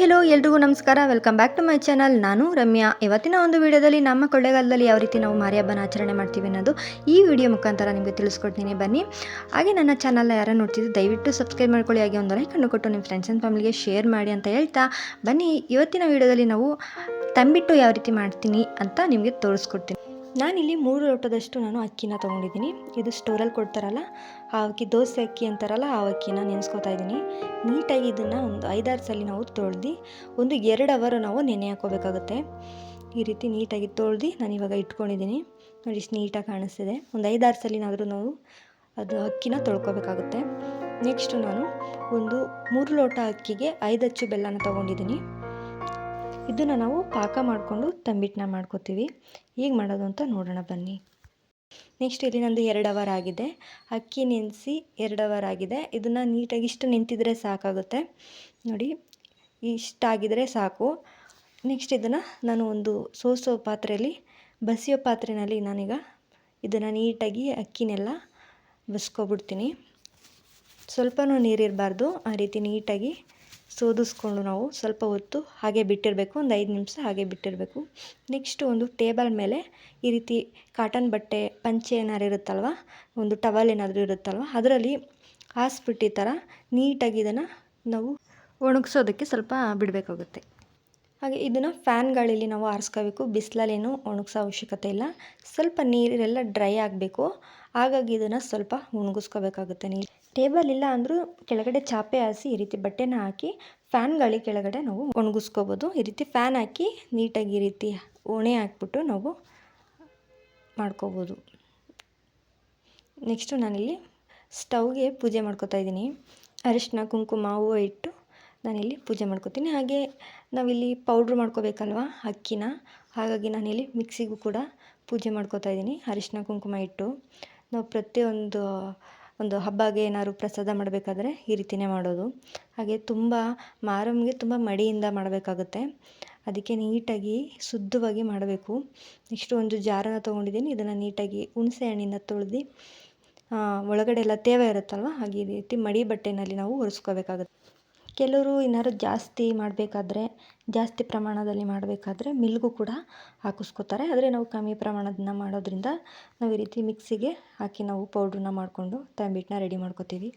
Hello, ಎಲ್ರಿಗೂ ನಮಸ್ಕಾರ. Welcome back to my channel ನಾನು ರಮ್ಯಾ. ಇವತ್ತಿನ ಒಂದು ವಿಡಿಯೋದಲ್ಲಿ ನಮ್ಮ ಕೊಳ್ಳೇಗಾಲದಲ್ಲಿ ಯಾವ ರೀತಿ ನಾವು ಮಾರಿ ಹಬ್ಬನ ಆಚರಣೆ ಮಾಡ್ತೀವಿ ಅನ್ನೋದು ಈ ವಿಡಿಯೋ ಮುಖಾಂತರ ನಿಮಗೆ ತಿಳಿಸ್ಕೊಡ್ತೀನಿ. ಬನ್ನಿ. ಹಾಗೆ ನನ್ನ ಚಾನಲ್ನ ಯಾರು ನೋಡ್ತಿದ್ದು ದಯವಿಟ್ಟು ಸಬ್ಸ್ಕ್ರೈಬ್ ಮಾಡ್ಕೊಳ್ಳಿ, ಹಾಗೆ ಒಂದು ಲೈಕ್ ಕೊಟ್ಟು ನಿಮ್ಮ ಫ್ರೆಂಡ್ಸ್ ಆ್ಯಂಡ್ ಫ್ಯಾಮಿಲಿಗೆ ಶೇರ್ ಮಾಡಿ ಅಂತ ಹೇಳ್ತಾ ಬನ್ನಿ. ಇವತ್ತಿನ ವಿಡಿಯೋದಲ್ಲಿ ನಾವು ತಂಬಿಟ್ಟು ಯಾವ ರೀತಿ ಮಾಡ್ತೀನಿ ಅಂತ ನಿಮಗೆ ತೋರಿಸ್ಕೊಡ್ತೀನಿ. ನಾನಿಲ್ಲಿ ಮೂರು ಲೋಟದಷ್ಟು ನಾನು ಅಕ್ಕಿನ ತೊಗೊಂಡಿದ್ದೀನಿ. ಇದು ಸ್ಟೋರಲ್ಲಿ ಕೊಡ್ತಾರಲ್ಲ, ಆ ಅಕ್ಕಿ ದೋಸೆ ಅಕ್ಕಿ ಅಂತಾರಲ್ಲ, ಆ ಅಕ್ಕಿನ ನೆನೆಸ್ಕೊತಾ ಇದ್ದೀನಿ. ನೀಟಾಗಿ ಇದನ್ನು ಒಂದು ಐದಾರು ಸಲ ನಾವು ತೊಳ್ದು, ಒಂದು ಎರಡು ಅವರು ನಾವು ನೆನೆ ಹಾಕೋಬೇಕಾಗುತ್ತೆ ಈ ರೀತಿ ನೀಟಾಗಿ ತೊಳ್ದು ನಾನು ಇವಾಗ ಇಟ್ಕೊಂಡಿದ್ದೀನಿ. ನೋಡಿ, ಇಷ್ಟು ನೀಟಾಗಿ ಕಾಣಿಸ್ತಿದೆ. ಒಂದು ಐದಾರು ಸಲಿನಾದರೂ ನಾವು ಅದು ಅಕ್ಕಿನ ತೊಳ್ಕೊಬೇಕಾಗುತ್ತೆ. ನೆಕ್ಸ್ಟು ನಾನು ಒಂದು ಮೂರು ಲೋಟ ಅಕ್ಕಿಗೆ ಐದು ಅಚ್ಚು ಬೆಲ್ಲನ ತೊಗೊಂಡಿದ್ದೀನಿ. ಇದನ್ನು ನಾವು ಪಾಕ ಮಾಡಿಕೊಂಡು ತಂಬಿಟ್ಟನ್ನ ಮಾಡ್ಕೋತೀವಿ. ಈಗ ಮಾಡೋದು ಅಂತ ನೋಡೋಣ ಬನ್ನಿ. ನೆಕ್ಸ್ಟ್ ಇಲ್ಲಿ ನಂದು ಎರಡು ಅವರ್ ಆಗಿದೆ. ಅಕ್ಕಿ ನೆನೆಸಿ ಎರಡು ಅವರ್ ಆಗಿದೆ. ಇದನ್ನು ನೀಟಾಗಿ ಇಷ್ಟು ನಿಂತಿದ್ರೆ ಸಾಕಾಗುತ್ತೆ. ನೋಡಿ ಇಷ್ಟಾಗಿದ್ರೆ ಸಾಕು. ನೆಕ್ಸ್ಟ್ ಇದನ್ನು ನಾನು ಒಂದು ಸೋಸೋ ಪಾತ್ರೆಯಲ್ಲಿ ಬಸಿಯೋ ಪಾತ್ರೆಯಲ್ಲಿ ನಾನೀಗ ಇದನ್ನು ನೀಟಾಗಿ ಅಕ್ಕಿನೆಲ್ಲ ಬಸ್ಕೊಬಿಡ್ತೀನಿ. ಸ್ವಲ್ಪನೂ ನೀರಿರಬಾರ್ದು. ಆ ರೀತಿ ನೀಟಾಗಿ ಸೋದಿಸ್ಕೊಂಡು ನಾವು ಸ್ವಲ್ಪ ಹೊತ್ತು ಹಾಗೆ ಬಿಟ್ಟಿರಬೇಕು, ಒಂದು ಐದು ನಿಮಿಷ ಹಾಗೆ ಬಿಟ್ಟಿರಬೇಕು. ನೆಕ್ಸ್ಟ್ ಒಂದು ಟೇಬಲ್ ಮೇಲೆ ಈ ರೀತಿ ಕಾಟನ್ ಬಟ್ಟೆ ಪಂಚೆ ಏನಾದ್ರು ಇರುತ್ತಲ್ವ, ಒಂದು ಟವಲ್ ಏನಾದರೂ ಇರುತ್ತಲ್ವ, ಅದರಲ್ಲಿ ಹಾಸ್ಬಿಟ್ಟು ಈ ಥರ ನೀಟಾಗಿ ಇದನ್ನು ನಾವು ಒಣಗಿಸೋದಕ್ಕೆ ಸ್ವಲ್ಪ ಬಿಡಬೇಕಾಗುತ್ತೆ. ಹಾಗೆ ಇದನ್ನು ಫ್ಯಾನ್ ಗಾಳಿಲಿ ನಾವು ಆರಿಸ್ಕೋಬೇಕು, ಬಿಸಿಲಲ್ಲೇನು ಒಣಗಿಸೋ ಅವಶ್ಯಕತೆ ಇಲ್ಲ. ಸ್ವಲ್ಪ ನೀರೆಲ್ಲ ಡ್ರೈ ಆಗಬೇಕು, ಹಾಗಾಗಿ ಇದನ್ನು ಸ್ವಲ್ಪ ಒಣಗಿಸ್ಕೋಬೇಕಾಗುತ್ತೆ ನೀರು. ಟೇಬಲ್ ಇಲ್ಲ ಅಂದರೂ ಕೆಳಗಡೆ ಚಾಪೆ ಹಾಸಿ ಈ ರೀತಿ ಬಟ್ಟೆನ ಹಾಕಿ ಫ್ಯಾನ್ ಗಾಳಿ ಕೆಳಗಡೆ ನಾವು ಒಣಗಿಸ್ಕೋಬೋದು. ಈ ರೀತಿ ಫ್ಯಾನ್ ಹಾಕಿ ನೀಟಾಗಿ ಈ ರೀತಿ ಓಣೆ ಹಾಕ್ಬಿಟ್ಟು ನಾವು ಮಾಡ್ಕೋಬೋದು. ನೆಕ್ಸ್ಟು ನಾನಿಲ್ಲಿ ಸ್ಟವ್ಗೆ ಪೂಜೆ ಮಾಡ್ಕೋತಾ ಇದ್ದೀನಿ. ಅರಿಶಿನ ಕುಂಕುಮ ಹೂವು ಇಟ್ಟು ನಾನಿಲ್ಲಿ ಪೂಜೆ ಮಾಡ್ಕೋತೀನಿ. ಹಾಗೆ ನಾವಿಲ್ಲಿ ಪೌಡ್ರ್ ಮಾಡ್ಕೋಬೇಕಲ್ವ? ಅಕ್ಕಿನ. ಹಾಗಾಗಿ ನಾನಿಲ್ಲಿ ಮಿಕ್ಸಿಗೂ ಕೂಡ ಪೂಜೆ ಮಾಡ್ಕೋತಾ ಇದ್ದೀನಿ. ಅರಿಶಿನ ಕುಂಕುಮ ಇಟ್ಟು ನಾವು ಪ್ರತಿಯೊಂದು ಒಂದು ಹಬ್ಬಗೆ ಏನಾದ್ರು ಪ್ರಸಾದ ಮಾಡಬೇಕಾದ್ರೆ ಈ ರೀತಿಯೇ ಮಾಡೋದು. ಹಾಗೆ ತುಂಬ ಮಾರಮ್ಗೆ ತುಂಬ ಮಡಿಯಿಂದ ಮಾಡಬೇಕಾಗುತ್ತೆ. ಅದಕ್ಕೆ ನೀಟಾಗಿ ಶುದ್ಧವಾಗಿ ಮಾಡಬೇಕು. ನೆಕ್ಸ್ಟು ಒಂದು ಜಾರನ ತೊಗೊಂಡಿದ್ದೀನಿ. ಇದನ್ನು ನೀಟಾಗಿ ಹುಣಸೆ ಹಣ್ಣಿಂದ ತೊಳೆದು ಒಳಗಡೆ ಎಲ್ಲ ತೇವ ಇರುತ್ತಲ್ವ, ಹಾಗೆ ಈ ರೀತಿ ಮಡಿ ಬಟ್ಟೆಯಲ್ಲಿ ನಾವು ಒರೆಸ್ಕೋಬೇಕಾಗುತ್ತೆ. ಕೆಲವರು ಏನಾದ್ರು ಜಾಸ್ತಿ ಮಾಡಬೇಕಾದ್ರೆ, ಜಾಸ್ತಿ ಪ್ರಮಾಣದಲ್ಲಿ ಮಾಡಬೇಕಾದ್ರೆ ಮಿಲ್ಗೂ ಕೂಡ ಹಾಕಿಸ್ಕೋತಾರೆ. ಆದರೆ ನಾವು ಕಮ್ಮಿ ಪ್ರಮಾಣದನ್ನ ಮಾಡೋದ್ರಿಂದ ನಾವು ಈ ರೀತಿ ಮಿಕ್ಸಿಗೆ ಹಾಕಿ ನಾವು ಪೌಡ್ರನ್ನ ಮಾಡಿಕೊಂಡು ತಂಬಿಟ್ಟನ್ನ ರೆಡಿ ಮಾಡ್ಕೋತೀವಿ.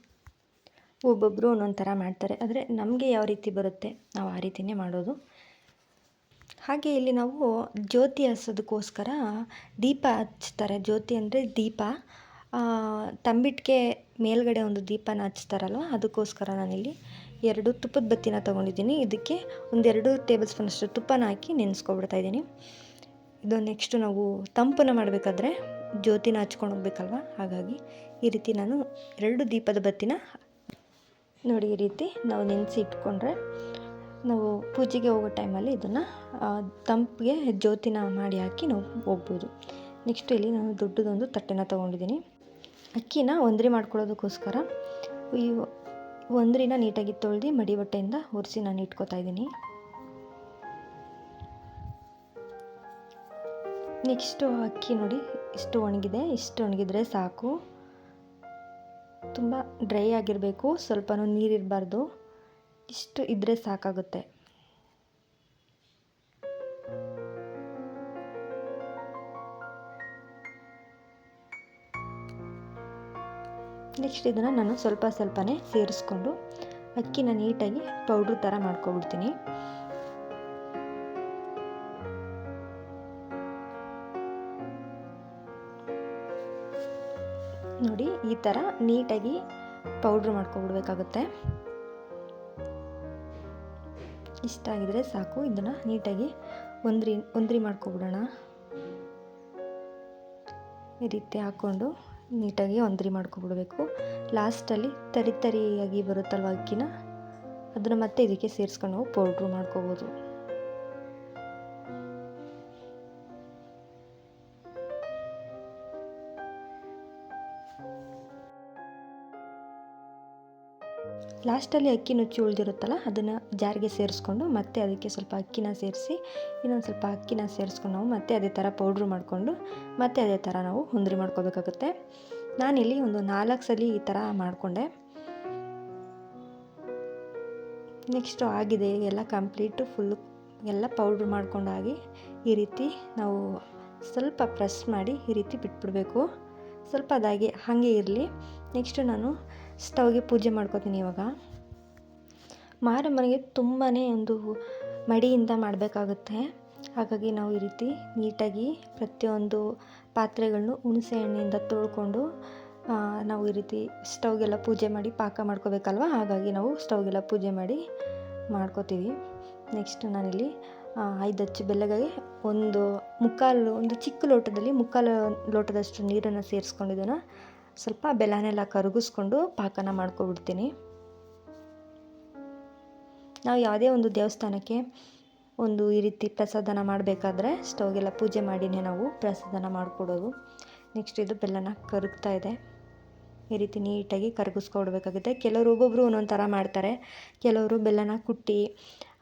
ಒಬ್ಬೊಬ್ಬರು ಒಂದೊಂದು ಥರ ಮಾಡ್ತಾರೆ. ಆದರೆ ನಮಗೆ ಯಾವ ರೀತಿ ಬರುತ್ತೆ, ನಾವು ಆ ರೀತಿಯೇ ಮಾಡೋದು. ಹಾಗೆ ಇಲ್ಲಿ ನಾವು ಜ್ಯೋತಿ ಹಸೋದಕ್ಕೋಸ್ಕರ ದೀಪ ಹಚ್ತಾರೆ. ಜ್ಯೋತಿ ಅಂದರೆ ದೀಪ. ತಂಬಿಟ್ಟಿಗೆ ಮೇಲ್ಗಡೆ ಒಂದು ದೀಪನ ಹಚ್ತಾರಲ್ವ, ಅದಕ್ಕೋಸ್ಕರ ನಾನಿಲ್ಲಿ ಎರಡು ತುಪ್ಪದ ಬತ್ತಿನ ತೊಗೊಂಡಿದ್ದೀನಿ. ಇದಕ್ಕೆ ಒಂದೆರಡು ಟೇಬಲ್ ಸ್ಪೂನಷ್ಟು ತುಪ್ಪನ ಹಾಕಿ ನೆನೆಸ್ಕೊಬಿಡ್ತಾ ಇದ್ದೀನಿ. ಇದು ನೆಕ್ಸ್ಟು ನಾವು ತಂಪನ್ನ ಮಾಡಬೇಕಾದ್ರೆ ಜ್ಯೋತಿನ ಹಚ್ಕೊಂಡು ಹೋಗ್ಬೇಕಲ್ವ? ಹಾಗಾಗಿ ಈ ರೀತಿ ನಾನು ಎರಡು ದೀಪದ ಬತ್ತಿನ ನೋಡಿ ಈ ರೀತಿ ನಾವು ನೆನೆಸಿ ಇಟ್ಕೊಂಡ್ರೆ ನಾವು ಪೂಜೆಗೆ ಹೋಗೋ ಟೈಮಲ್ಲಿ ಇದನ್ನು ತಂಪಿಗೆ ಜ್ಯೋತಿನ ಮಾಡಿ ಹಾಕಿ ನಾವು ಹೋಗ್ಬೋದು. ನೆಕ್ಸ್ಟ್ ಇಲ್ಲಿ ನಾನು ದೊಡ್ಡದೊಂದು ತಟ್ಟೆನ ತೊಗೊಂಡಿದ್ದೀನಿ. ಅಕ್ಕಿನ ಒಂದ್ರಿ ಮಾಡ್ಕೊಳ್ಳೋದಕ್ಕೋಸ್ಕರ ಈ ಒಂದ್ರಿನ ನೀಟಾಗಿ ತೊಳೆದು ಮಡಿ ಬಟ್ಟೆಯಿಂದ ಒರೆಸಿ ನಾನು ಇಟ್ಕೋತಾ ಇದ್ದೀನಿ. ನೆಕ್ಸ್ಟು ಅಕ್ಕಿ ನೋಡಿ, ಇಷ್ಟು ಒಣಗಿದೆ, ಇಷ್ಟು ಒಣಗಿದ್ರೆ ಸಾಕು. ತುಂಬ ಡ್ರೈ ಆಗಿರಬೇಕು, ಸ್ವಲ್ಪನೂ ನೀರಿರಬಾರ್ದು. ಇಷ್ಟು ಇದ್ದರೆ ಸಾಕಾಗುತ್ತೆ. ನೆಕ್ಸ್ಟ್ ಇದನ್ನು ನಾನು ಸ್ವಲ್ಪ ಸ್ವಲ್ಪನೇ ಸೇರಿಸ್ಕೊಂಡು ಅಕ್ಕಿನ ನೀಟಾಗಿ ಪೌಡ್ರ್ ಥರ ಮಾಡ್ಕೊಬಿಡ್ತೀನಿ. ನೋಡಿ, ಈ ಥರ ನೀಟಾಗಿ ಪೌಡ್ರ್ ಮಾಡ್ಕೊಬಿಡ್ಬೇಕಾಗುತ್ತೆ. ಇಷ್ಟ ಆಗಿದ್ರೆ ಸಾಕು, ಇದನ್ನು ನೀಟಾಗಿ ಒಂದ್ರಿ ಒಂದ್ರಿ ಮಾಡ್ಕೊಬಿಡೋಣ. ಈ ರೀತಿ ಹಾಕ್ಕೊಂಡು ನೀಟಾಗಿ ಒಂದ್ರಿ ಮಾಡ್ಕೊಬಿಡ್ಬೇಕು. ಲಾಸ್ಟಲ್ಲಿ ತರಿ ತರಿಯಾಗಿ ಬರುತ್ತಲ್ವ ಅಕ್ಕಿನ? ಅದನ್ನು ಮತ್ತೆ ಇದಕ್ಕೆ ಸೇರಿಸ್ಕೊಂಡು ಪೌಡ್ರು ಮಾಡ್ಕೋಬೋದು. ಲಾಸ್ಟಲ್ಲಿ ಅಕ್ಕಿ ನುಚ್ಚಿ ಉಳಿದಿರುತ್ತಲ್ಲ, ಅದನ್ನು ಜಾರಿಗೆ ಸೇರಿಸ್ಕೊಂಡು ಮತ್ತೆ ಅದಕ್ಕೆ ಸ್ವಲ್ಪ ಅಕ್ಕಿನ ಸೇರಿಸಿ, ಇನ್ನೊಂದು ಸ್ವಲ್ಪ ಅಕ್ಕಿನ ಸೇರಿಸ್ಕೊಂಡು ನಾವು ಮತ್ತೆ ಅದೇ ಥರ ಪೌಡ್ರ್ ಮಾಡಿಕೊಂಡು ಮತ್ತೆ ಅದೇ ಥರ ನಾವು ಹುಂದ್ರಿ ಮಾಡ್ಕೋಬೇಕಾಗುತ್ತೆ. ನಾನಿಲ್ಲಿ ಒಂದು ನಾಲ್ಕು ಸಲ ಈ ಥರ ಮಾಡಿಕೊಂಡೆ. ನೆಕ್ಸ್ಟು ಆಗಿದೆ, ಎಲ್ಲ ಕಂಪ್ಲೀಟು ಫುಲ್ಲು ಎಲ್ಲ ಪೌಡ್ರ್ ಮಾಡ್ಕೊಂಡಾಗಿ ಈ ರೀತಿ ನಾವು ಸ್ವಲ್ಪ ಪ್ರೆಸ್ ಮಾಡಿ ಈ ರೀತಿ ಬಿಟ್ಬಿಡಬೇಕು. ಸ್ವಲ್ಪ ಅದಾಗಿ ಹಾಗೆ ಇರಲಿ. ನೆಕ್ಸ್ಟು ನಾನು ಸ್ಟವ್ಗೆ ಪೂಜೆ ಮಾಡ್ಕೋತೀನಿ ಇವಾಗ. ಮಾರಮ್ಮನಿಗೆ ತುಂಬಾ ಒಂದು ಮಡಿಯಿಂದ ಮಾಡಬೇಕಾಗುತ್ತೆ. ಹಾಗಾಗಿ ನಾವು ಈ ರೀತಿ ನೀಟಾಗಿ ಪ್ರತಿಯೊಂದು ಪಾತ್ರೆಗಳನ್ನು ಹುಣಸೆ ಹಣ್ಣಿಂದ ತೊಳ್ಕೊಂಡು ನಾವು ಈ ರೀತಿ ಸ್ಟವ್ಗೆಲ್ಲ ಪೂಜೆ ಮಾಡಿ ಪಾಕ ಮಾಡ್ಕೋಬೇಕಲ್ವ? ಹಾಗಾಗಿ ನಾವು ಸ್ಟವ್ಗೆಲ್ಲ ಪೂಜೆ ಮಾಡಿ ಮಾಡ್ಕೋತೀವಿ. ನೆಕ್ಸ್ಟ್ ನಾನಿಲ್ಲಿ ಐದು ಹಚ್ಚು ಬೆಲ್ಲಗಾಗಿ ಒಂದು ಮುಕ್ಕಾಲು, ಒಂದು ಚಿಕ್ಕ ಲೋಟದಲ್ಲಿ ಮುಕ್ಕಾಲು ಲೋಟದಷ್ಟು ನೀರನ್ನು ಸೇರಿಸ್ಕೊಂಡಿದ್ದನ್ನು ಸ್ವಲ್ಪ ಬೆಲ್ಲನೆಲ್ಲ ಕರಗಿಸ್ಕೊಂಡು ಪಾಕನ ಮಾಡ್ಕೊಬಿಡ್ತೀನಿ. ನಾವು ಯಾವುದೇ ಒಂದು ದೇವಸ್ಥಾನಕ್ಕೆ ಒಂದು ಈ ರೀತಿ ಪ್ರಸಾದನ ಮಾಡಬೇಕಾದ್ರೆ ಸ್ಟೌಗೆಲ್ಲ ಪೂಜೆ ಮಾಡಿನೇ ನಾವು ಪ್ರಸಾದನ ಮಾಡಿಕೊಡೋದು. ನೆಕ್ಸ್ಟ್ ಇದು ಬೆಲ್ಲನ ಕರಗ್ತಾ ಇದೆ. ಈ ರೀತಿ ನೀಟಾಗಿ ಕರಗಿಸ್ಕೊಡ್ಬೇಕಾಗುತ್ತೆ ಕೆಲವರು ಒಬ್ಬೊಬ್ಬರು ಒಂದೊಂದು ಥರ ಮಾಡ್ತಾರೆ. ಕೆಲವರು ಬೆಲ್ಲನ ಕುಟ್ಟಿ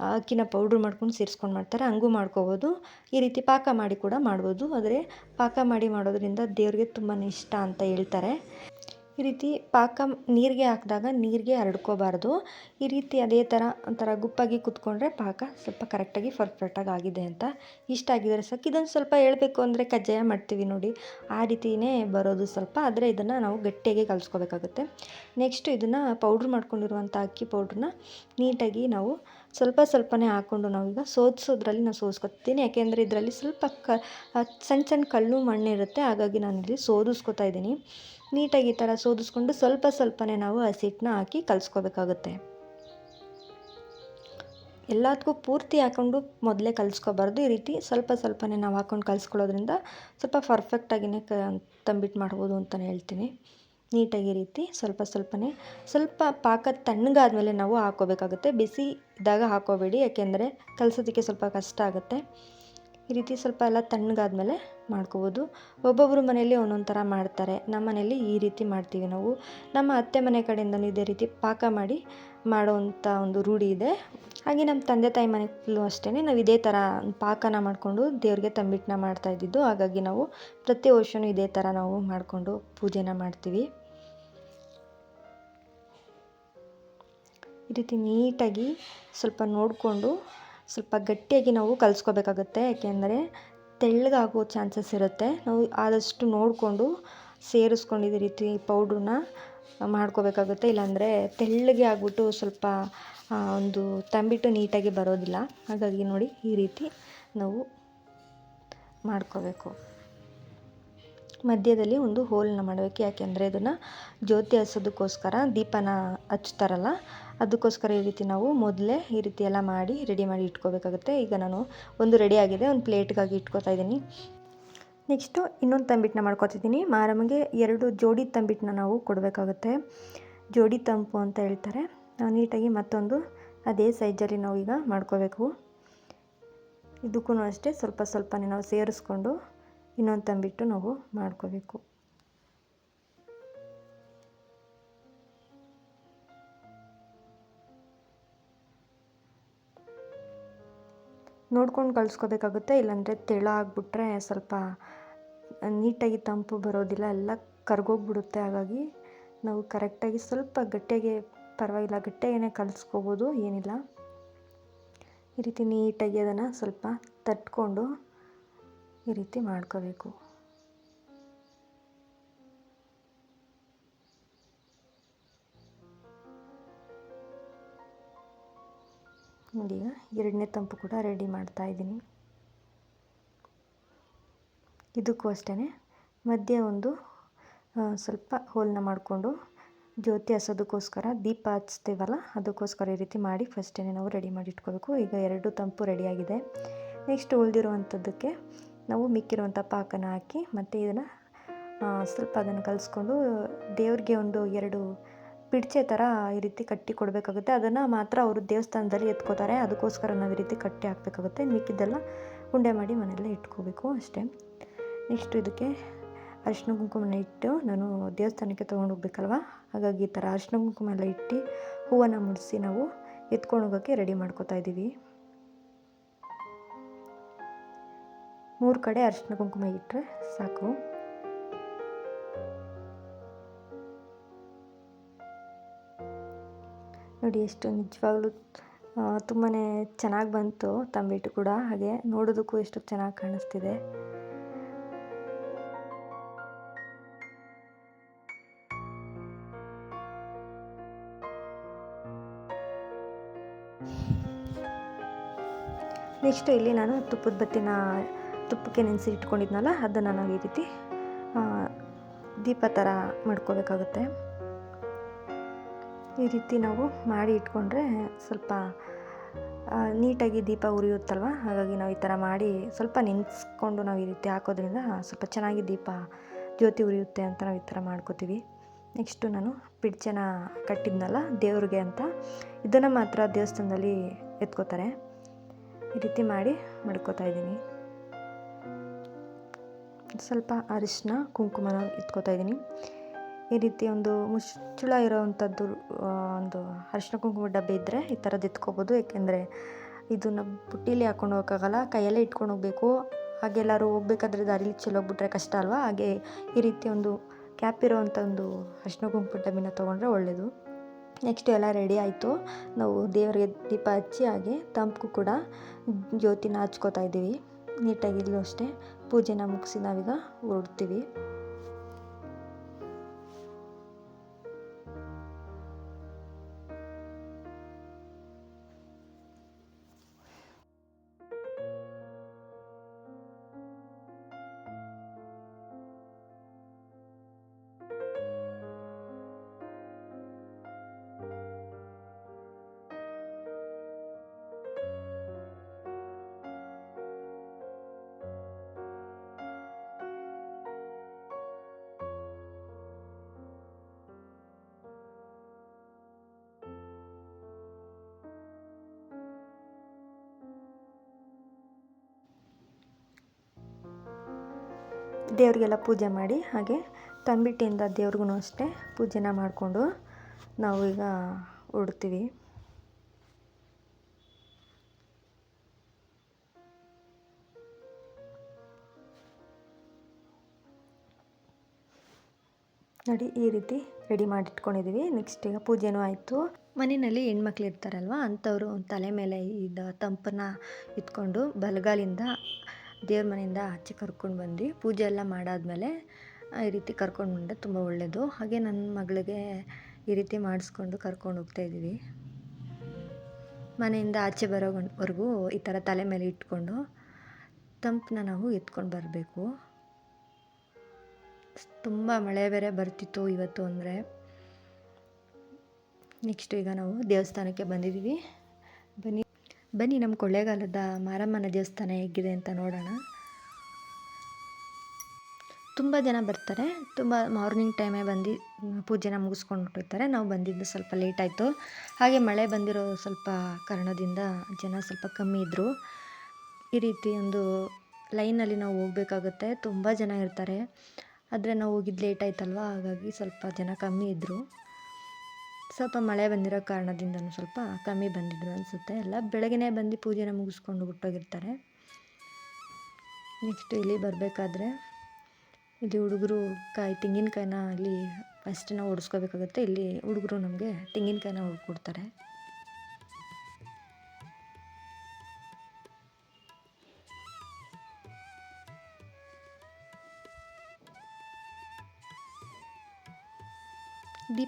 ಅಕ್ಕಿನ ಪೌಡ್ರ್ ಮಾಡ್ಕೊಂಡು ಸೇರಿಸ್ಕೊಂಡು ಮಾಡ್ತಾರೆ. ಹಂಗೂ ಮಾಡ್ಕೋಬೋದು. ಈ ರೀತಿ ಪಾಕ ಮಾಡಿ ಕೂಡ ಮಾಡ್ಬೋದು. ಆದರೆ ಪಾಕ ಮಾಡಿ ಮಾಡೋದ್ರಿಂದ ದೇವ್ರಿಗೆ ತುಂಬಾ ಇಷ್ಟ ಅಂತ ಹೇಳ್ತಾರೆ. ಈ ರೀತಿ ಪಾಕ ನೀರಿಗೆ ಹಾಕಿದಾಗ ನೀರಿಗೆ ಹರಡ್ಕೋಬಾರ್ದು. ಈ ರೀತಿ ಅದೇ ಥರ ಒಂಥರ ಗುಪ್ಪಾಗಿ ಕುತ್ಕೊಂಡ್ರೆ ಪಾಕ ಸ್ವಲ್ಪ ಕರೆಕ್ಟಾಗಿ ಫರ್ಫೆಕ್ಟಾಗಿ ಆಗಿದೆ ಅಂತ ಇಷ್ಟ ಆಗಿದ್ರೆ ಸಾಕು ಇದನ್ನು ಸ್ವಲ್ಪ ಹೇಳಬೇಕು ಅಂದರೆ ಕಜ್ಜಾಯ ಮಾಡ್ತೀವಿ ನೋಡಿ. ಆ ರೀತಿಯೇ ಬರೋದು ಸ್ವಲ್ಪ, ಆದರೆ ಇದನ್ನು ನಾವು ಗಟ್ಟಿಯಾಗಿ ಕಲಿಸ್ಕೋಬೇಕಾಗುತ್ತೆ. ನೆಕ್ಸ್ಟ್ ಇದನ್ನು ಪೌಡ್ರ್ ಮಾಡ್ಕೊಂಡಿರುವಂಥ ಅಕ್ಕಿ ಪೌಡ್ರನ್ನ ನೀಟಾಗಿ ನಾವು ಸ್ವಲ್ಪ ಸ್ವಲ್ಪನೇ ಹಾಕ್ಕೊಂಡು ನಾವೀಗ ಸೋದಿಸೋದ್ರಲ್ಲಿ ನಾನು ಸೋಸ್ಕೊತೀನಿ. ಯಾಕೆಂದರೆ ಇದರಲ್ಲಿ ಸ್ವಲ್ಪ ಕ ಸಣ್ಣ ಸಣ್ಣ ಕಲ್ಲು ಮಣ್ಣಿರುತ್ತೆ ಹಾಗಾಗಿ ನಾನಿಲ್ಲಿ ಸೋದಿಸ್ಕೊತಾ ಇದ್ದೀನಿ. ನೀಟಾಗಿ ಈ ಥರ ಸೋದಿಸ್ಕೊಂಡು ಸ್ವಲ್ಪ ಸ್ವಲ್ಪನೇ ನಾವು ಹಸಿಟ್ಟನ್ನ ಹಾಕಿ ಕಲಿಸ್ಕೋಬೇಕಾಗುತ್ತೆ. ಎಲ್ಲದಕ್ಕೂ ಪೂರ್ತಿ ಹಾಕ್ಕೊಂಡು ಮೊದಲೇ ಕಲಿಸ್ಕೋಬಾರ್ದು. ಈ ರೀತಿ ಸ್ವಲ್ಪ ಸ್ವಲ್ಪನೇ ನಾವು ಹಾಕ್ಕೊಂಡು ಕಲಿಸ್ಕೊಳ್ಳೋದ್ರಿಂದ ಸ್ವಲ್ಪ ಪರ್ಫೆಕ್ಟಾಗಿಯೇ ಕ ತಂಬಿಟ್ಟು ಮಾಡ್ಬೋದು ಅಂತಲೇ ಹೇಳ್ತೀನಿ. ನೀಟಾಗಿ ಈ ರೀತಿ ಸ್ವಲ್ಪ ಸ್ವಲ್ಪನೇ ಸ್ವಲ್ಪ ಪಾಕ ತಣ್ಣಗಾದ್ಮೇಲೆ ನಾವು ಹಾಕೋಬೇಕಾಗುತ್ತೆ ಬಿಸಿ ಇದ್ದಾಗ ಹಾಕೋಬೇಡಿ ಯಾಕೆಂದರೆ ಕಲಸೋದಕ್ಕೆ ಸ್ವಲ್ಪ ಕಷ್ಟ ಆಗುತ್ತೆ. ಈ ರೀತಿ ಸ್ವಲ್ಪ ಎಲ್ಲ ತಣ್ಣಗಾದ್ಮೇಲೆ ಮಾಡ್ಕೋಬೋದು. ಒಬ್ಬೊಬ್ಬರು ಮನೆಯಲ್ಲಿ ಒಂದೊಂದು ಥರ ಮಾಡ್ತಾರೆ. ನಮ್ಮ ಮನೆಯಲ್ಲಿ ಈ ರೀತಿ ಮಾಡ್ತೀವಿ ನಾವು. ನಮ್ಮ ಅತ್ತೆ ಮನೆ ಕಡೆಯಿಂದಲೂ ಇದೇ ರೀತಿ ಪಾಕ ಮಾಡಿ ಮಾಡುವಂಥ ಒಂದು ರೂಢಿ ಇದೆ. ಹಾಗೆ ನಮ್ಮ ತಂದೆ ತಾಯಿ ಮನೆಯಲ್ಲೂ ಅಷ್ಟೇ ನಾವು ಇದೇ ಥರ ಪಾಕನ ಮಾಡಿಕೊಂಡು ದೇವ್ರಿಗೆ ತಂಬಿಟ್ಟನ್ನ ಮಾಡ್ತಾ ಇದ್ದಿದ್ದು. ಹಾಗಾಗಿ ನಾವು ಪ್ರತಿ ವರ್ಷವೂ ಇದೇ ಥರ ನಾವು ಮಾಡಿಕೊಂಡು ಪೂಜೆನ ಮಾಡ್ತೀವಿ. ಈ ರೀತಿ ನೀಟಾಗಿ ಸ್ವಲ್ಪ ನೋಡಿಕೊಂಡು ಸ್ವಲ್ಪ ಗಟ್ಟಿಯಾಗಿ ನಾವು ಕಲಿಸ್ಕೋಬೇಕಾಗುತ್ತೆ, ಯಾಕೆಂದರೆ ತೆಳ್ಳಗಾಗೋ ಚಾನ್ಸಸ್ ಇರುತ್ತೆ. ನಾವು ಆದಷ್ಟು ನೋಡಿಕೊಂಡು ಸೇರಿಸ್ಕೊಂಡು ಇದೇ ರೀತಿ ಪೌಡ್ರನ್ನ ಮಾಡ್ಕೋಬೇಕಾಗುತ್ತೆ, ಇಲ್ಲಾಂದರೆ ತೆಳ್ಳಗೆ ಆಗಿಬಿಟ್ಟು ಸ್ವಲ್ಪ ಒಂದು ತಂಬಿಟ್ಟು ನೀಟಾಗಿ ಬರೋದಿಲ್ಲ. ಹಾಗಾಗಿ ನೋಡಿ ಈ ರೀತಿ ನಾವು ಮಾಡ್ಕೋಬೇಕು. ಮಧ್ಯದಲ್ಲಿ ಒಂದು ಹೋಲನ್ನ ಮಾಡಬೇಕು ಯಾಕೆಂದರೆ ಇದನ್ನು ಜ್ಯೋತಿ ಹಚ್ಚೋದಕ್ಕೋಸ್ಕರ ದೀಪನ ಹಚ್ತಾರಲ್ಲ ಅದಕ್ಕೋಸ್ಕರ ಈ ರೀತಿ ನಾವು ಮೊದಲೇ ಈ ರೀತಿ ಎಲ್ಲ ಮಾಡಿ ರೆಡಿ ಮಾಡಿ ಇಟ್ಕೋಬೇಕಾಗುತ್ತೆ. ಈಗ ನಾನು ಒಂದು ರೆಡಿ ಆಗಿದೆ, ಒಂದು ಪ್ಲೇಟ್ಗಾಗಿ ಇಟ್ಕೋತಾ ಇದ್ದೀನಿ. ನೆಕ್ಸ್ಟು ಇನ್ನೊಂದು ತಂಬಿಟ್ಟನ್ನ ಮಾಡ್ಕೊತಿದ್ದೀನಿ. ಮಾರಮ್ಮಗೆ ಎರಡು ಜೋಡಿ ತಂಬಿಟ್ಟನ್ನ ನಾವು ಕೊಡಬೇಕಾಗುತ್ತೆ. ಜೋಡಿ ತಂಪು ಅಂತ ಹೇಳ್ತಾರೆ. ನಾವು ನೀಟಾಗಿ ಮತ್ತೊಂದು ಅದೇ ಸೈಜಲ್ಲಿ ನಾವು ಈಗ ಮಾಡ್ಕೋಬೇಕು. ಇದಕ್ಕೂ ಅಷ್ಟೇ ಸ್ವಲ್ಪ ಸ್ವಲ್ಪನೇ ನಾವು ಸೇರಿಸ್ಕೊಂಡು ಇನ್ನೊಂದು ತಂಬಿಟ್ಟು ನಾವು ಮಾಡ್ಕೋಬೇಕು. ನೋಡ್ಕೊಂಡು ಕಲಿಸ್ಕೋಬೇಕಾಗುತ್ತೆ, ಇಲ್ಲಾಂದರೆ ತೆಳ ಆಗಿಬಿಟ್ರೆ ಸ್ವಲ್ಪ ನೀಟಾಗಿ ತಂಪು ಬರೋದಿಲ್ಲ, ಎಲ್ಲ ಕರ್ಗೋಗ್ಬಿಡುತ್ತೆ. ಹಾಗಾಗಿ ನಾವು ಕರೆಕ್ಟಾಗಿ ಸ್ವಲ್ಪ ಗಟ್ಟಿಯಾಗೆ, ಪರವಾಗಿಲ್ಲ ಗಟ್ಟಿಯಾಗೇ ಕಲಿಸ್ಕೋಬೋದು, ಏನಿಲ್ಲ. ಈ ರೀತಿ ನೀಟಾಗಿ ಅದನ್ನು ಸ್ವಲ್ಪ ತಟ್ಕೊಂಡು ಈ ರೀತಿ ಮಾಡ್ಕೋಬೇಕು. ನೋಡಿ ಈಗ ಎರಡನೇ ತಂಪು ಕೂಡ ರೆಡಿ ಮಾಡ್ತಾ ಇದ್ದೀನಿ. ಇದಕ್ಕೂ ಅಷ್ಟೇ ಮಧ್ಯೆ ಒಂದು ಸ್ವಲ್ಪ ಹೋಲನ್ನ ಮಾಡಿಕೊಂಡು ಜ್ಯೋತಿ ಹಸೋದಕ್ಕೋಸ್ಕರ ದೀಪ ಹಚ್ತೀವಲ್ಲ, ಅದಕ್ಕೋಸ್ಕರ ಈ ರೀತಿ ಮಾಡಿ ಫಸ್ಟೇ ನಾವು ರೆಡಿ ಮಾಡಿ ಇಟ್ಕೋಬೇಕು. ಈಗ ಎರಡು ತಂಪು ರೆಡಿಯಾಗಿದೆ ನೆಕ್ಸ್ಟ್ ಉಳಿದಿರುವಂಥದ್ದಕ್ಕೆ ನಾವು ಮಿಕ್ಕಿರುವಂಥ ಪಾಕನ ಹಾಕಿ ಮತ್ತು ಇದನ್ನು ಸ್ವಲ್ಪ ಅದನ್ನು ಕಲಿಸ್ಕೊಂಡು ದೇವ್ರಿಗೆ ಒಂದು ಎರಡು ಪಿಡ್ಚೆ ಥರ ಈ ರೀತಿ ಕಟ್ಟಿ ಕೊಡಬೇಕಾಗುತ್ತೆ. ಅದನ್ನು ಮಾತ್ರ ಅವರು ದೇವಸ್ಥಾನದಲ್ಲಿ ಎತ್ಕೋತಾರೆ. ಅದಕ್ಕೋಸ್ಕರ ನಾವು ಈ ರೀತಿ ಕಟ್ಟಿ ಹಾಕಬೇಕಾಗುತ್ತೆ. ಮಿಕ್ಕಿದ್ದೆಲ್ಲ ಉಂಡೆ ಮಾಡಿ ಮನೆಯಲ್ಲೇ ಇಟ್ಕೋಬೇಕು ಅಷ್ಟೇ. ನೆಕ್ಸ್ಟ್ ಇದಕ್ಕೆ ಅರಿಶಿನ ಕುಂಕುಮನ ಇಟ್ಟು ನಾನು ದೇವಸ್ಥಾನಕ್ಕೆ ತೊಗೊಂಡು ಹೋಗ್ಬೇಕಲ್ವ? ಹಾಗಾಗಿ ಈ ಥರ ಅರಿಶಿನ ಕುಂಕುಮ ಎಲ್ಲ ಇಟ್ಟು ಹೂವನ್ನು ಮುಡಿಸಿ ನಾವು ಎತ್ಕೊಂಡು ಹೋಗೋಕ್ಕೆ ರೆಡಿ ಮಾಡ್ಕೋತಾ ಇದ್ದೀವಿ. ಮೂರು ಕಡೆ ಅರಿಶಿನ ಕುಂಕುಮ ಇಟ್ಟರೆ ಸಾಕು. ನೋಡಿ, ಎಷ್ಟು ನಿಜವಾಗ್ಲೂ ತುಂಬಾ ಚೆನ್ನಾಗಿ ಬಂತು ತಂಬಿಟ್ಟು ಕೂಡ. ಹಾಗೆ ನೋಡೋದಕ್ಕೂ ಎಷ್ಟು ಚೆನ್ನಾಗಿ ಕಾಣಿಸ್ತಿದೆ. ನೆಕ್ಸ್ಟ್ ಇಲ್ಲಿ ನಾನು ತುಪ್ಪದ ಬತ್ತಿನ ತುಪ್ಪಕ್ಕೆ ನೆನೆಸಿ ಇಟ್ಕೊಂಡಿದ್ನಲ್ಲ ಅದನ್ನು ನಾವು ಈ ರೀತಿ ದೀಪ ಥರ ಮಾಡ್ಕೋಬೇಕಾಗುತ್ತೆ. ಈ ರೀತಿ ನಾವು ಮಾಡಿ ಇಟ್ಕೊಂಡ್ರೆ ಸ್ವಲ್ಪ ನೀಟಾಗಿ ದೀಪ ಉರಿಯುತ್ತಲ್ವ? ಹಾಗಾಗಿ ನಾವು ಈ ಥರ ಮಾಡಿ ಸ್ವಲ್ಪ ನೆನೆಸ್ಕೊಂಡು ನಾವು ಈ ರೀತಿ ಹಾಕೋದ್ರಿಂದ ಸ್ವಲ್ಪ ಚೆನ್ನಾಗಿ ದೀಪ ಜ್ಯೋತಿ ಉರಿಯುತ್ತೆ ಅಂತ ನಾವು ಈ ಥರ ಮಾಡ್ಕೋತೀವಿ. ನೆಕ್ಸ್ಟು ನಾನು ಪಿಡ್ಚನ ಕಟ್ಟಿದ್ನಲ್ಲ, ದೇವ್ರಿಗೆ ಅಂತ, ಇದನ್ನು ಮಾತ್ರ ದೇವಸ್ಥಾನದಲ್ಲಿ ಎತ್ಕೋತಾರೆ. ಈ ರೀತಿ ಮಾಡಿ ಮಡ್ಕೋತಾ ಇದ್ದೀನಿ. ಸ್ವಲ್ಪ ಅರಿಶಿನ, ಕುಂಕುಮನ ಇಟ್ಕೋತಾ ಇದ್ದೀನಿ. ಈ ರೀತಿ ಒಂದು ಮುಚ್ಚಳ ಇರೋವಂಥದ್ದು ಒಂದು ಅರಿಶಿನ ಕುಂಕುಮ ಡಬ್ಬೆ ಇದ್ದರೆ ಈ ಥರದ್ದು ಎತ್ಕೋಬೋದು. ಏಕೆಂದರೆ ಇದನ್ನ ಬುಟ್ಟಿಲಿ ಹಾಕೊಂಡು ಹೋಗೋಕ್ಕಾಗಲ್ಲ, ಕೈಯಲ್ಲೇ ಇಟ್ಕೊಂಡು ಹೋಗಬೇಕು. ಹಾಗೆಲ್ಲರೂ ಹೋಗ್ಬೇಕಾದ್ರೆ ದಾರಿಲಿ ಚೆಲ್ಲೋಗ್ಬಿಟ್ರೆ ಕಷ್ಟ ಅಲ್ವಾ? ಹಾಗೆ ಈ ರೀತಿ ಒಂದು ಕ್ಯಾಪ್ ಇರೋವಂಥ ಒಂದು ಅರಿಶಿನ ಕುಂಕುಮ ಡಬ್ಬಿನ ತೊಗೊಂಡ್ರೆ ಒಳ್ಳೆಯದು ನೆಕ್ಸ್ಟ್ ಎಲ್ಲ ರೆಡಿ ಆಯಿತು. ನಾವು ದೇವರಿಗೆ ದೀಪ ಹಚ್ಚಿ, ಹಾಗೆ ತಂಪು ಕೂಡ ಜ್ಯೋತಿನ ಹಚ್ಕೋತಾ ಇದ್ದೀವಿ. ನೀಟಾಗಿ ಇಲ್ಲೂ ಅಷ್ಟೇ. ಪೂಜೆನ ಮುಗಿಸಿ ನಾವೀಗ ಹೊರಡ್ತೀವಿ. ದೇವರಿಗೆಲ್ಲ ಪೂಜೆ ಮಾಡಿ ಹಾಗೆ ತಂಬಿಟ್ಟಿಂದ ದೇವ್ರಿಗೂ ಅಷ್ಟೇ ಪೂಜೆನ ಮಾಡಿಕೊಂಡು ನಾವು ಈಗ ಉಡ್ತೀವಿ ನೋಡಿ, ಈ ರೀತಿ ರೆಡಿ ಮಾಡಿಟ್ಕೊಂಡಿದ್ದೀವಿ. ನೆಕ್ಸ್ಟ್ ಈಗ ಪೂಜೆನೂ ಆಯಿತು. ಮನೆಯಲ್ಲಿ ಹೆಣ್ಮಕ್ಳು ಇರ್ತಾರಲ್ವ, ಅಂಥವ್ರು ತಲೆ ಮೇಲೆ ಇದು ತಂಪನ್ನ ಇಟ್ಕೊಂಡು ಬಲಗಾಲಿಂದ ದೇವ್ರ ಮನೆಯಿಂದ ಆಚೆ ಕರ್ಕೊಂಡು ಬಂದು ಪೂಜೆ ಎಲ್ಲ ಮಾಡಾದಮೇಲೆ ಈ ರೀತಿ ಕರ್ಕೊಂಡು ಬಂದರೆ ತುಂಬ ಒಳ್ಳೆಯದು ಹಾಗೆ ನನ್ನ ಮಗಳಿಗೆ ಈ ರೀತಿ ಮಾಡಿಸ್ಕೊಂಡು ಕರ್ಕೊಂಡು ಹೋಗ್ತಾ ಇದ್ದೀವಿ. ಮನೆಯಿಂದ ಆಚೆ ಬರೋವರೆಗೂ ಈ ಥರ ತಲೆ ಮೇಲೆ ಇಟ್ಕೊಂಡು ತಂಪನ್ನ ನಾವು ಎತ್ಕೊಂಡು ಬರಬೇಕು. ತುಂಬ ಮಳೆ ಬೇರೆ ಬರ್ತಿತ್ತು ಇವತ್ತು ಅಂದರೆ. ನೆಕ್ಸ್ಟ್ ಈಗ ನಾವು ದೇವಸ್ಥಾನಕ್ಕೆ ಬಂದಿದ್ದೀವಿ. ಬನ್ನಿ. ಬನ್ನಿ ನಮ್ಮ ಕೊಳ್ಳೇಗಾಲದ ಮಾರಮ್ಮನ ದೇವಸ್ಥಾನ ಹೇಗಿದೆ ಅಂತ ನೋಡೋಣ. ತುಂಬ ಜನ ಬರ್ತಾರೆ, ತುಂಬ ಮಾರ್ನಿಂಗ್ ಟೈಮೇ ಬಂದು ಪೂಜೆನ ಮುಗಿಸ್ಕೊಂಡು ಹೊರಟಿರ್ತಾರೆ ನಾವು ಬಂದಿದ್ದು ಸ್ವಲ್ಪ ಲೇಟ್ ಆಯಿತು. ಹಾಗೆ ಮಳೆ ಬಂದಿರೋ ಸ್ವಲ್ಪ ಕಾರಣದಿಂದ ಜನ ಸ್ವಲ್ಪ ಕಮ್ಮಿ ಇದ್ದರು ಈ ರೀತಿ ಒಂದು ಲೈನಲ್ಲಿ ನಾವು ಹೋಗಬೇಕಾಗುತ್ತೆ. ತುಂಬ ಜನ ಇರ್ತಾರೆ. ಆದರೆ ನಾವು ಹೋಗಿದ್ದು ಲೇಟ್ ಆಯ್ತಲ್ವ? ಹಾಗಾಗಿ ಸ್ವಲ್ಪ ಜನ ಕಮ್ಮಿ ಇದ್ದರು ಸ್ವಲ್ಪ ಮಳೆ ಬಂದಿರೋ ಕಾರಣದಿಂದನೂ ಸ್ವಲ್ಪ ಕಮ್ಮಿ ಬಂದಿದ್ರು ಅನಿಸುತ್ತೆ. ಎಲ್ಲ ಬೆಳಗ್ಗೆ ಬಂದು ಪೂಜೆನ ಮುಗಿಸ್ಕೊಂಡು ಹುಟ್ಟೋಗಿರ್ತಾರೆ ನೆಕ್ಸ್ಟ್ ಇಲ್ಲಿ ಬರಬೇಕಾದ್ರೆ ಇಲ್ಲಿ ಹುಡುಗರು ಕಾಯಿ, ತೆಂಗಿನಕಾಯಿನ ಇಲ್ಲಿ ಫಸ್ಟ್ ನಾವು ಇಲ್ಲಿ ಹುಡುಗರು ನಮಗೆ ತೆಂಗಿನಕಾಯಿನ ಹೊಡ್ಕೊಡ್ತಾರೆ.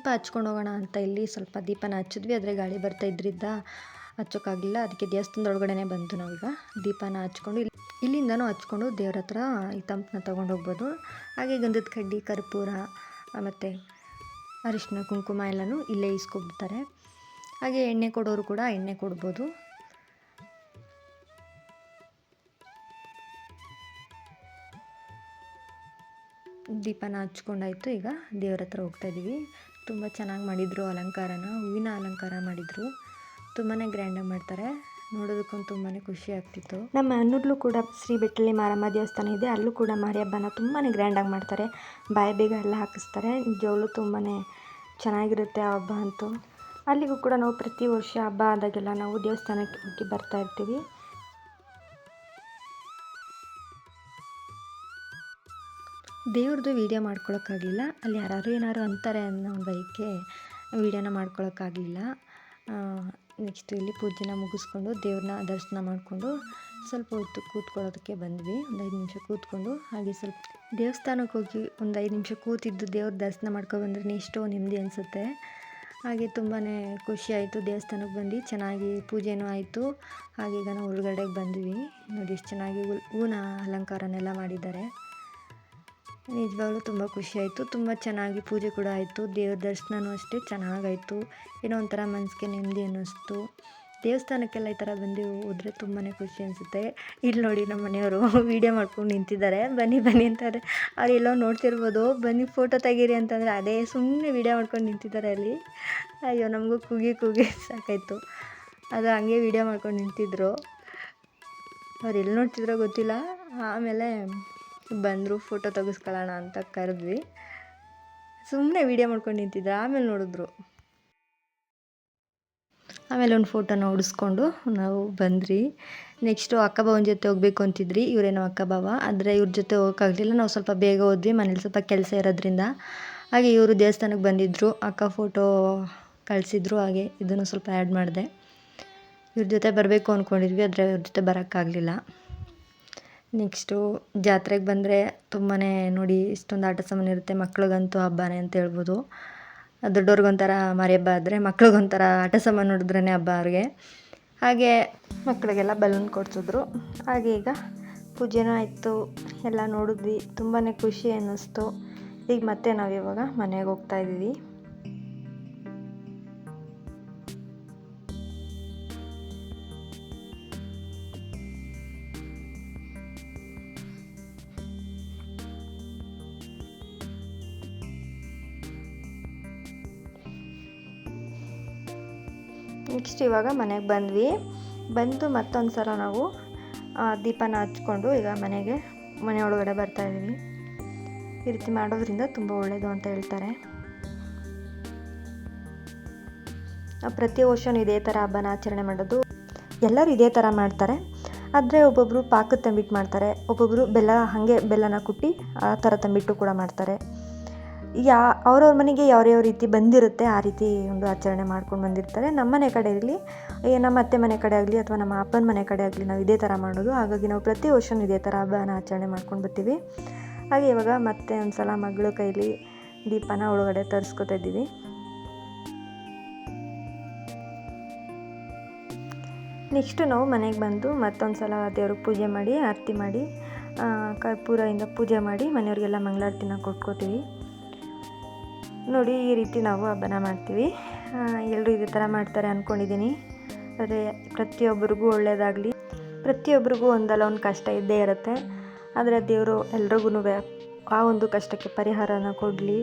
ದೀಪ ಹಚ್ಕೊಂಡು ಹೋಗೋಣ ಅಂತ ಇಲ್ಲಿ ಸ್ವಲ್ಪ ದೀಪನ ಹಚ್ಚಿದ್ವಿ, ಆದರೆ ಗಾಳಿ ಬರ್ತಾ ಇದ್ರಿಂದ ಹಚ್ಚೋಕ್ಕಾಗಲಿಲ್ಲ ಅದಕ್ಕೆ ದೇವಸ್ಥಾನದೊಳಗಡೆ ಬಂತು ನಾವೀಗ ದೀಪನ ಹಚ್ಕೊಂಡು ಇಲ್ಲಿ, ಇಲ್ಲಿಂದನೂ ಹಚ್ಕೊಂಡು ದೇವ್ರ ಹತ್ರ ಈ ತಂಪನ್ನ ತೊಗೊಂಡು ಹೋಗ್ಬೋದು. ಹಾಗೆ ಗಂಧದ ಕಡ್ಡಿ, ಕರ್ಪೂರ ಮತ್ತು ಅರಿಶಿನ ಕುಂಕುಮ ಎಲ್ಲನೂ ಇಲ್ಲೇ ಇಸ್ಕೊಬಿಡ್ತಾರೆ. ಹಾಗೆ ಎಣ್ಣೆ ಕೊಡೋರು ಕೂಡ ಎಣ್ಣೆ ಕೊಡ್ಬೋದು. ದೀಪನ ಹಚ್ಕೊಂಡಾಯ್ತು, ಈಗ ದೇವ್ರ ಹತ್ರ ಹೋಗ್ತಾ ಇದ್ದೀವಿ ತುಂಬ ಚೆನ್ನಾಗಿ ಮಾಡಿದರು, ಅಲಂಕಾರನ, ಹೂವಿನ ಅಲಂಕಾರ ಮಾಡಿದರು. ತುಂಬಾ ಗ್ರ್ಯಾಂಡಾಗಿ ಮಾಡ್ತಾರೆ. ನೋಡೋದಕ್ಕೂ ತುಂಬಾ ಖುಷಿ ಆಗ್ತಿತ್ತು. ನಮ್ಮ ಅನ್ನೂರ್ಲೂ ಕೂಡ ಶ್ರೀ ಬೆಟ್ಟಲಿ ಮಾರಮ್ಮ ದೇವಸ್ಥಾನ ಇದೆ. ಅಲ್ಲೂ ಕೂಡ ಮಾರಿ ಹಬ್ಬನ ತುಂಬಾ ಗ್ರ್ಯಾಂಡಾಗಿ ಮಾಡ್ತಾರೆ. ಬಾಯಿ ಬೇಗ ಎಲ್ಲ ಹಾಕಿಸ್ತಾರೆ. ನಿಜವಾಗ್ಲೂ ತುಂಬಾ ಚೆನ್ನಾಗಿರುತ್ತೆ ಆ ಹಬ್ಬ ಅಂತೂ. ಅಲ್ಲಿಗೂ ಕೂಡ ನಾವು ಪ್ರತಿ ವರ್ಷ ಹಬ್ಬ ಆದಾಗೆಲ್ಲ ನಾವು ದೇವಸ್ಥಾನಕ್ಕೆ ಹೋಗಿ ಬರ್ತಾ ಇರ್ತೀವಿ. ದೇವ್ರದ್ದು ವೀಡಿಯೋ ಮಾಡ್ಕೊಳೋಕ್ಕಾಗಲಿಲ್ಲ. ಅಲ್ಲಿ ಯಾರು ಏನಾದ್ರು ಅಂತಾರೆ ಅನ್ನೋ ಒಂದು ಬೈಕೆ ವೀಡಿಯೋನ ಮಾಡ್ಕೊಳ್ಳೋಕ್ಕಾಗ್ಲಿಲ್ಲ ನೆಕ್ಸ್ಟ್ ಇಲ್ಲಿ ಪೂಜೆನ ಮುಗಿಸ್ಕೊಂಡು ದೇವ್ರನ್ನ ದರ್ಶನ ಮಾಡಿಕೊಂಡು ಸ್ವಲ್ಪ ಹೊತ್ತು ಕೂತ್ಕೊಳ್ಳೋದಕ್ಕೆ ಬಂದ್ವಿ. ಒಂದು ಐದು ನಿಮಿಷ ಕೂತ್ಕೊಂಡು ಹಾಗೆ ಸ್ವಲ್ಪ ದೇವಸ್ಥಾನಕ್ಕೆ ಹೋಗಿ ಒಂದು ಐದು ನಿಮಿಷ ಕೂತಿದ್ದು ದೇವ್ರ ದರ್ಶನ ಮಾಡ್ಕೊಬಂದ್ರೆ ಎಷ್ಟೋ ನೆಮ್ಮದಿ ಅನಿಸುತ್ತೆ. ಹಾಗೆ ತುಂಬಾ ಖುಷಿಯಾಯಿತು ದೇವಸ್ಥಾನಕ್ಕೆ ಬಂದು. ಚೆನ್ನಾಗಿ ಪೂಜೆನೂ ಆಯಿತು. ಹಾಗೆ ಈಗ ನಾವು ಹೊರಗಡೆಗೆ ಬಂದ್ವಿ. ನೋಡಿ, ಎಷ್ಟು ಚೆನ್ನಾಗಿ ಹೂವಿನ ಅಲಂಕಾರನೆಲ್ಲ ಮಾಡಿದ್ದಾರೆ. ನಿಜವಾಗ್ಲೂ ತುಂಬ ಖುಷಿಯಾಯಿತು ತುಂಬ ಚೆನ್ನಾಗಿ ಪೂಜೆ ಕೂಡ ಆಯಿತು. ದೇವ್ರ ದರ್ಶನವೂ ಅಷ್ಟೇ ಚೆನ್ನಾಗಾಯಿತು. ಏನೋ ಒಂಥರ ಮನಸ್ಸಿಗೆ ನೆಮ್ಮದಿ ಅನ್ನಿಸ್ತು. ದೇವಸ್ಥಾನಕ್ಕೆಲ್ಲ ಈ ಥರ ಬಂದು ಹೋದರೆ ತುಂಬಾ ಖುಷಿ ಅನಿಸುತ್ತೆ. ಇಲ್ಲಿ ನೋಡಿ ನಮ್ಮ ಮನೆಯವರು ವೀಡಿಯೋ ಮಾಡ್ಕೊಂಡು ನಿಂತಿದ್ದಾರೆ. ಬನ್ನಿ ಬನ್ನಿ ಅಂತಾರೆ. ಅವ್ರು ಎಲ್ಲೋ ನೋಡ್ತಿರ್ಬೋದು. ಬನ್ನಿ ಫೋಟೋ ತೆಗೀರಿ ಅಂತಂದರೆ ಅದೇ ಸುಮ್ಮನೆ ವೀಡಿಯೋ ಮಾಡ್ಕೊಂಡು ನಿಂತಿದ್ದಾರೆ ಅಲ್ಲಿ. ಅಯ್ಯೋ, ನಮಗೂ ಕೂಗಿ ಕೂಗಿ ಸಾಕಾಯಿತು. ಅದು ಹಂಗೆ ವೀಡಿಯೋ ಮಾಡ್ಕೊಂಡು ನಿಂತಿದ್ರು. ಅವ್ರು ಎಲ್ಲಿ ನೋಡ್ತಿದ್ರೋ ಗೊತ್ತಿಲ್ಲ. ಆಮೇಲೆ ಬಂದರು ಫೋಟೋ ತೆಗೆಸ್ಕೊಳ್ಳೋಣ ಅಂತ ಕರೆದ್ವಿ. ಸುಮ್ಮನೆ ವೀಡಿಯೋ ಮಾಡ್ಕೊಂಡು ನಿಂತಿದ್ರು ಆಮೇಲೆ ನೋಡಿದ್ರು. ಆಮೇಲೆ ಒಂದು ಫೋಟೋನ ಹೊಡಿಸ್ಕೊಂಡು ನಾವು ಬಂದ್ರಿ ನೆಕ್ಸ್ಟು ಅಕ್ಕ ಬಾವನ ಜೊತೆ ಹೋಗ್ಬೇಕು ಅಂತಿದ್ರಿ. ಇವರೇನೋ ಅಕ್ಕ ಬಾವ ಆದರೆ ಇವ್ರ ಜೊತೆ ಹೋಗೋಕ್ಕಾಗಲಿಲ್ಲ. ನಾವು ಸ್ವಲ್ಪ ಬೇಗ ಹೋದ್ವಿ. ಮನೇಲಿ ಸ್ವಲ್ಪ ಕೆಲಸ ಇರೋದ್ರಿಂದ. ಹಾಗೆ ಇವರು ದೇವಸ್ಥಾನಕ್ಕೆ ಬಂದಿದ್ದರು ಅಕ್ಕ ಫೋಟೋ ಕಳಿಸಿದ್ರು. ಹಾಗೆ ಇದನ್ನು ಸ್ವಲ್ಪ ಆ್ಯಡ್ ಮಾಡಿದೆ. ಇವ್ರ ಜೊತೆ ಬರಬೇಕು ಅಂದ್ಕೊಂಡಿದ್ವಿ. ಆದರೆ ಇವ್ರ ಜೊತೆ ಬರೋಕ್ಕಾಗಲಿಲ್ಲ. ನೆಕ್ಸ್ಟು ಜಾತ್ರೆಗೆ ಬಂದರೆ ತುಂಬಾ ನೋಡಿ ಇಷ್ಟೊಂದು ಆಟ ಸಾಮಾನು ಇರುತ್ತೆ, ಮಕ್ಳಿಗಂತೂ ಹಬ್ಬನೇ ಅಂತ ಹೇಳ್ಬೋದು. ದೊಡ್ಡವ್ರಿಗೊಂಥರ ಮಾರಿ ಹಬ್ಬ ಆದರೆ ಮಕ್ಳಿಗೊಂಥರ ಆಟ ಸಾಮಾನು ನೋಡಿದ್ರೇ ಹಬ್ಬ ಅವ್ರಿಗೆ. ಹಾಗೆ ಮಕ್ಕಳಿಗೆಲ್ಲ ಬಲೂನ್ ಕೊಡ್ಸಿದ್ರು. ಹಾಗೆ ಈಗ ಪೂಜೆನೂ ಆಯಿತು, ಎಲ್ಲ ನೋಡಿದ್ವಿ. ತುಂಬಾ ಖುಷಿ ಅನ್ನಿಸ್ತು. ಈಗ ಮತ್ತೆ ನಾವು ಇವಾಗ ಮನೆಗೆ ಹೋಗ್ತಾ ಇದ್ದೀವಿ ನೆಕ್ಸ್ಟ್ ಇವಾಗ ಮನೆಗೆ ಬಂದ್ವಿ. ಬಂದು ಮತ್ತೊಂದು ಸಲ ನಾವು ದೀಪನ ಹಚ್ಕೊಂಡು ಈಗ ಮನೆಗೆ, ಮನೆ ಒಳಗಡೆ ಬರ್ತಾ ಇದ್ದೀವಿ. ಈ ರೀತಿ ಮಾಡೋದ್ರಿಂದ ತುಂಬ ಒಳ್ಳೆಯದು ಅಂತ ಹೇಳ್ತಾರೆ. ಪ್ರತಿ ವರ್ಷವೂ ಇದೇ ಥರ ಹಬ್ಬನ ಆಚರಣೆ ಮಾಡೋದು. ಎಲ್ಲರೂ ಇದೇ ಥರ ಮಾಡ್ತಾರೆ. ಆದರೆ ಒಬ್ಬೊಬ್ಬರು ಪಾಕದ ತಂಬಿಟ್ಟು ಮಾಡ್ತಾರೆ. ಒಬ್ಬೊಬ್ಬರು ಬೆಲ್ಲ, ಹಾಗೆ ಬೆಲ್ಲನ ಕುಟ್ಟಿ ಆ ಥರ ತಂಬಿಟ್ಟು ಕೂಡ ಮಾಡ್ತಾರೆ. ಯಾ, ಅವ್ರವ್ರ ಮನೆಗೆ ಯಾವ್ಯಾವ ರೀತಿ ಬಂದಿರುತ್ತೆ, ಆ ರೀತಿ ಒಂದು ಆಚರಣೆ ಮಾಡ್ಕೊಂಡು ಬಂದಿರ್ತಾರೆ. ನಮ್ಮ ಮನೆ ಕಡೆ ಇರಲಿ ನಮ್ಮ ಅತ್ತೆ ಮನೆ ಕಡೆ ಆಗಲಿ ಅಥವಾ ನಮ್ಮ ಅಪ್ಪನ ಮನೆ ಕಡೆ ಆಗಲಿ ನಾವು ಇದೇ ಥರ ಮಾಡೋದು. ಹಾಗಾಗಿ ನಾವು ಪ್ರತಿ ವರ್ಷವೂ ಇದೇ ಥರ ಹಬ್ಬನ ಆಚರಣೆ ಮಾಡ್ಕೊಂಡು ಬರ್ತೀವಿ. ಹಾಗೆ ಇವಾಗ ಮತ್ತೆ ಒಂದು ಸಲ ಮಗಳು ಕೈಲಿ ದೀಪನ ಒಳಗಡೆ ತರಿಸ್ಕೊತಾ ಇದ್ದೀವಿ. ನೆಕ್ಸ್ಟು ನಾವು ಮನೆಗೆ ಬಂದು ಮತ್ತೊಂದು ಸಲ ದೇವ್ರಿಗೆ ಪೂಜೆ ಮಾಡಿ, ಆರತಿ ಮಾಡಿ ಕರ್ಪೂರದಿಂದ ಪೂಜೆ ಮಾಡಿ ಮನೆಯವ್ರಿಗೆಲ್ಲ ಮಂಗಳಾರತಿನ ಕೊಟ್ಕೋತೀವಿ. ನೋಡಿ, ಈ ರೀತಿ ನಾವು ಹಬ್ಬನ ಮಾಡ್ತೀವಿ. ಎಲ್ಲರೂ ಇದೇ ಥರ ಮಾಡ್ತಾರೆ ಅಂದ್ಕೊಂಡಿದ್ದೀನಿ ಆದರೆ ಪ್ರತಿಯೊಬ್ಬರಿಗೂ ಒಳ್ಳೆಯದಾಗಲಿ ಪ್ರತಿಯೊಬ್ಬರಿಗೂ ಒಂದಲ್ಲ ಒಂದು ಕಷ್ಟ ಇದ್ದೇ ಇರುತ್ತೆ. ಆದರೆ ದೇವರು ಎಲ್ರಿಗೂ ಆ ಒಂದು ಕಷ್ಟಕ್ಕೆ ಪರಿಹಾರನ ಕೊಡಲಿ.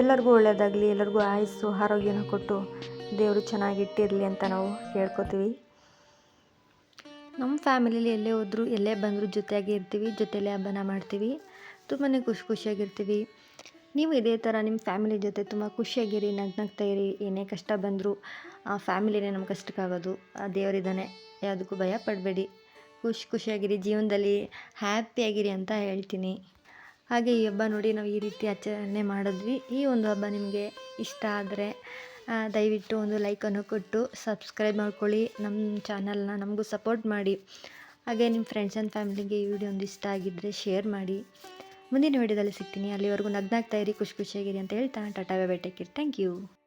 ಎಲ್ಲರಿಗೂ ಒಳ್ಳೆಯದಾಗಲಿ ಎಲ್ಲರಿಗೂ ಆಯಸ್ಸು, ಆರೋಗ್ಯನ ಕೊಟ್ಟು ದೇವರು ಚೆನ್ನಾಗಿಟ್ಟಿರಲಿ ಅಂತ ನಾವು ಕೇಳ್ಕೊತೀವಿ ನಮ್ಮ ಫ್ಯಾಮಿಲಿಲಿ ಎಲ್ಲೇ ಹೋದರೂ, ಎಲ್ಲೇ ಬಂದರೂ ಜೊತೆಯಾಗಿ ಇರ್ತೀವಿ, ಜೊತೆಯಲ್ಲೇ ಹಬ್ಬನ ಮಾಡ್ತೀವಿ. ತುಂಬಾ ಖುಷಿ ಖುಷಿಯಾಗಿರ್ತೀವಿ. ನೀವು ಇದೇ ಥರ ನಿಮ್ಮ ಫ್ಯಾಮಿಲಿ ಜೊತೆ ತುಂಬ ಖುಷಿಯಾಗಿರಿ, ನಗ್ನಗ್ತಾ ಇರಿ, ಏನೇ ಕಷ್ಟ ಬಂದರೂ ಆ ಫ್ಯಾಮಿಲಿನೇ ನಮ್ಮ ಕಷ್ಟಕ್ಕಾಗೋದು. ಆ ದೇವರಿದ್ದಾನೆ ಯಾವುದಕ್ಕೂ ಭಯ ಪಡಬೇಡಿ. ಖುಷಿ, ಖುಷಿಯಾಗಿರಿ, ಜೀವನದಲ್ಲಿ ಹ್ಯಾಪಿಯಾಗಿರಿ ಅಂತ ಹೇಳ್ತೀನಿ. ಹಾಗೆ ಈ ಹಬ್ಬ ನೋಡಿ ನಾವು ಈ ರೀತಿ ಆಚರಣೆ ಮಾಡಿದ್ವಿ. ಈ ಒಂದು ಹಬ್ಬ ನಿಮಗೆ ಇಷ್ಟ ಆದರೆ ದಯವಿಟ್ಟು ಒಂದು ಲೈಕನ್ನು ಕೊಟ್ಟು ಸಬ್ಸ್ಕ್ರೈಬ್ ಮಾಡ್ಕೊಳ್ಳಿ. ನಮ್ಮ ಚಾನಲ್ನ ನಮಗೂ ಸಪೋರ್ಟ್ ಮಾಡಿ. ಹಾಗೆ ನಿಮ್ಮ ಫ್ರೆಂಡ್ಸ್ ಆ್ಯಂಡ್ ಫ್ಯಾಮಿಲಿಗೆ ಈ ವಿಡಿಯೋ ಒಂದು ಇಷ್ಟ ಆಗಿದ್ದರೆ ಶೇರ್ ಮಾಡಿ. ಮುಂದಿನ ವಿಡಿಯೋದಲ್ಲಿ ಸಿಗ್ತೀನಿ. ಅಲ್ಲಿವರೆಗೂ ನಗ್ನಾಗ್ತಾ ಇರಿ, ಖುಷಿ ಖುಷಿಯಾಗಿರಿ ಅಂತ ಹೇಳ್ತಾ, tata bye take thank you.